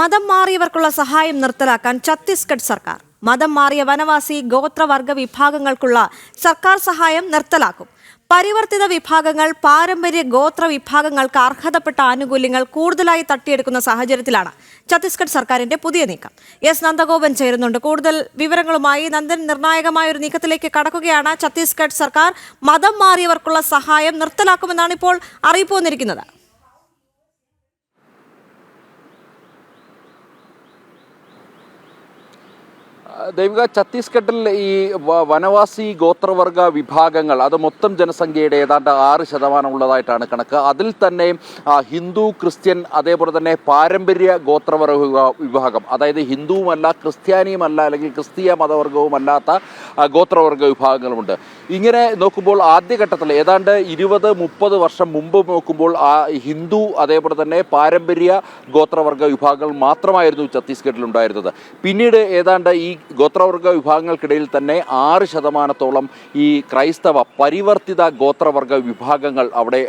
മതം മാറിയവർക്കുള്ള സഹായം നിർത്തലാക്കാൻ ഛത്തീസ്ഗഡ് സർക്കാർ. മതം മാറിയ വനവാസി ഗോത്രവർഗ വിഭാഗങ്ങൾക്കുള്ള സർക്കാർ സഹായം നിർത്തലാക്കും. പരിവർത്തിത വിഭാഗങ്ങൾ പാരമ്പര്യ ഗോത്ര വിഭാഗങ്ങൾക്ക് അർഹതപ്പെട്ട ആനുകൂല്യങ്ങൾ കൂടുതലായി തട്ടിയെടുക്കുന്ന സാഹചര്യത്തിലാണ് ഛത്തീസ്ഗഡ് സർക്കാരിന്റെ പുതിയ നീക്കം. എസ്. നന്ദഗോപൻ ചേരുന്നുണ്ട്. കൂടുതൽ വിവരങ്ങളുമായി നന്ദൻ നിർണായകമായ ഒരു നീക്കത്തിലേക്ക് കടക്കുകയാണ് ഛത്തീസ്ഗഡ് സർക്കാർ. മതം മാറിയവർക്കുള്ള സഹായം നിർത്തലാക്കുമെന്നാണ് ഇപ്പോൾ അറിയിപ്പ് വന്നിരിക്കുന്നത്. ദൈവിക ഛത്തീസ്ഗഡിൽ ഈ വനവാസി ഗോത്രവർഗ വിഭാഗങ്ങൾ അത് മൊത്തം ജനസംഖ്യയുടെ ഏതാണ്ട് ആറ് ശതമാനം ഉള്ളതായിട്ടാണ് കണക്ക്. അതിൽ തന്നെ ഹിന്ദു ക്രിസ്ത്യൻ അതേപോലെ തന്നെ പാരമ്പര്യ ഗോത്രവർഗ വിഭാഗം അതായത് ഹിന്ദുവുമല്ല ക്രിസ്ത്യാനിയുമല്ല അല്ലെങ്കിൽ ക്രിസ്തീയ മതവർഗവുമല്ലാത്ത ഗോത്രവർഗ വിഭാഗങ്ങളുമുണ്ട്. ഇങ്ങനെ നോക്കുമ്പോൾ ആദ്യഘട്ടത്തിൽ ഏതാണ്ട് ഇരുപത് മുപ്പത് വർഷം മുമ്പ് നോക്കുമ്പോൾ ആ ഹിന്ദു അതേപോലെ തന്നെ പാരമ്പര്യ ഗോത്രവർഗ വിഭാഗങ്ങൾ മാത്രമായിരുന്നു ഛത്തീസ്ഗഡിൽ ഉണ്ടായിരുന്നത് പിന്നീട് ഏതാണ്ട് ഈ ഗോത്രവർഗ വിഭാഗങ്ങൾക്കിടയിൽ തന്നെ ആറ് ശതമാനത്തോളം ഈ ക്രൈസ്തവ പരിവർത്തിത ഗോത്രവർഗ വിഭാഗങ്ങൾ അവിടെ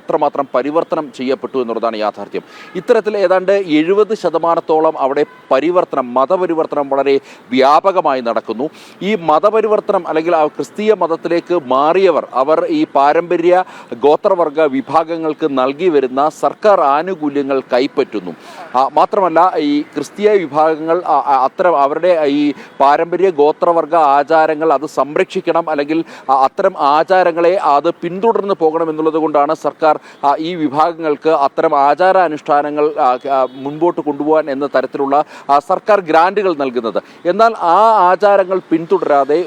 അത്രമാത്രം പരിവർത്തനം ചെയ്യപ്പെട്ടു എന്നുള്ളതാണ് യാഥാർത്ഥ്യം. ഇത്തരത്തിൽ ഏതാണ്ട് എഴുപത് ശതമാനത്തോളം അവിടെ പരിവർത്തനം മതപരിവർത്തനം വളരെ വ്യാപകമായി നടക്കുന്നു. ഈ മതപരിവർത്തനം അല്ലെങ്കിൽ ആ ക്രിസ്തീയ മതത്തിലേക്ക് മാറിയവർ അവർ ഈ പാരമ്പര്യ ഗോത്രവർഗ വിഭാഗങ്ങൾക്ക് നൽകി വരുന്ന സർക്കാർ ആനുകൂല്യങ്ങൾ കൈപ്പറ്റുന്നു. മാത്രമല്ല ഈ ക്രിസ്തീയ വിഭാഗങ്ങൾ അത്തരം അവരുടെ ഈ പാരമ്പര്യ ഗോത്രവർഗ ആചാരങ്ങൾ അത് സംരക്ഷിക്കണം അല്ലെങ്കിൽ അത്തരം ആചാരങ്ങളെ അത് പിന്തുടർന്ന് പോകണം എന്നുള്ളത് കൊണ്ടാണ് സർക്കാർ ഈ വിഭാഗങ്ങൾക്ക് അത്തരം ആചാരാനുഷ്ഠാനങ്ങൾ മുൻപോട്ട് കൊണ്ടുപോകാൻ എന്ന തരത്തിലുള്ള സർക്കാർ ഗ്രാന്റുകൾ നൽകുന്നത്. എന്നാൽ ആ ആചാരങ്ങൾ പിന്തുടരാതെ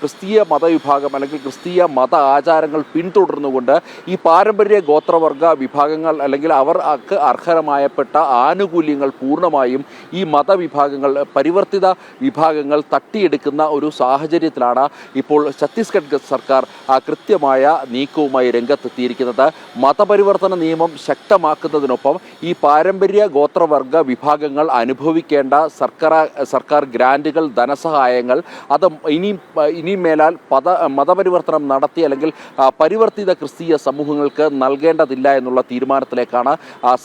ക്രിസ്തീയ മതവിഭാഗം അല്ലെങ്കിൽ ക്രിസ്തീയ മത ആചാരങ്ങൾ പിന്തുടർന്നുകൊണ്ട് ഈ പാരമ്പര്യ ഗോത്രവർഗ വിഭാഗങ്ങൾ അല്ലെങ്കിൽ അവർ അർഹരമായപ്പെട്ട ആനുകൂല്യങ്ങൾ പൂർണമായും ഈ മതവിഭാഗങ്ങൾ പരിവർത്തിത വിഭാഗങ്ങൾ തട്ടിയെടുക്കുന്ന ഒരു സാഹചര്യത്തിലാണ് ഇപ്പോൾ ഛത്തീസ്ഗഡ് സർക്കാർ കൃത്യമായ നീക്കവുമായി രംഗത്തെത്തിയിരിക്കുന്നത്. മതപരിവർത്തന നിയമം ശക്തമാക്കുന്നതിനൊപ്പം ഈ പാരമ്പര്യ ഗോത്രവർഗ വിഭാഗങ്ങൾ അനുഭവിക്കേണ്ട സർക്കാർ സർക്കാർ ഗ്രാന്റുകൾ ധനസഹായങ്ങൾ അത് ഇനിയും ഇനിയും മേലാൽ പദ മതപരിവർത്തനം നടത്തി അല്ലെങ്കിൽ പരിവർത്തിത ക്രിസ്തീയ സമൂഹങ്ങൾക്ക് നൽകേണ്ടതില്ല എന്നുള്ള തീരുമാനത്തിലേക്കാണ്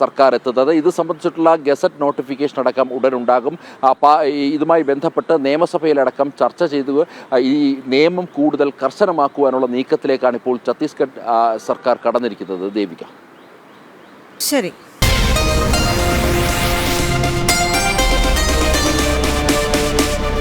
സർക്കാർ എത്തുന്നത്. ഇത് സംബന്ധിച്ചിട്ടുള്ള ഗസറ്റ് നോട്ടിഫിക്കേഷൻ അടക്കം ഉടനുണ്ടാകും ഇതുമായി ബന്ധപ്പെട്ട് നിയമസഭയിലടക്കം ചർച്ച ചെയ്തു. ഈ നിയമം കൂടുതൽ കർശനമാക്കുവാനുള്ള നീക്കത്തിലേക്കാണ് ഇപ്പോൾ ഛത്തീസ്ഗഡ് സർക്കാർ കടന്നിരിക്കുന്നത്. ദേവിക. ശരി.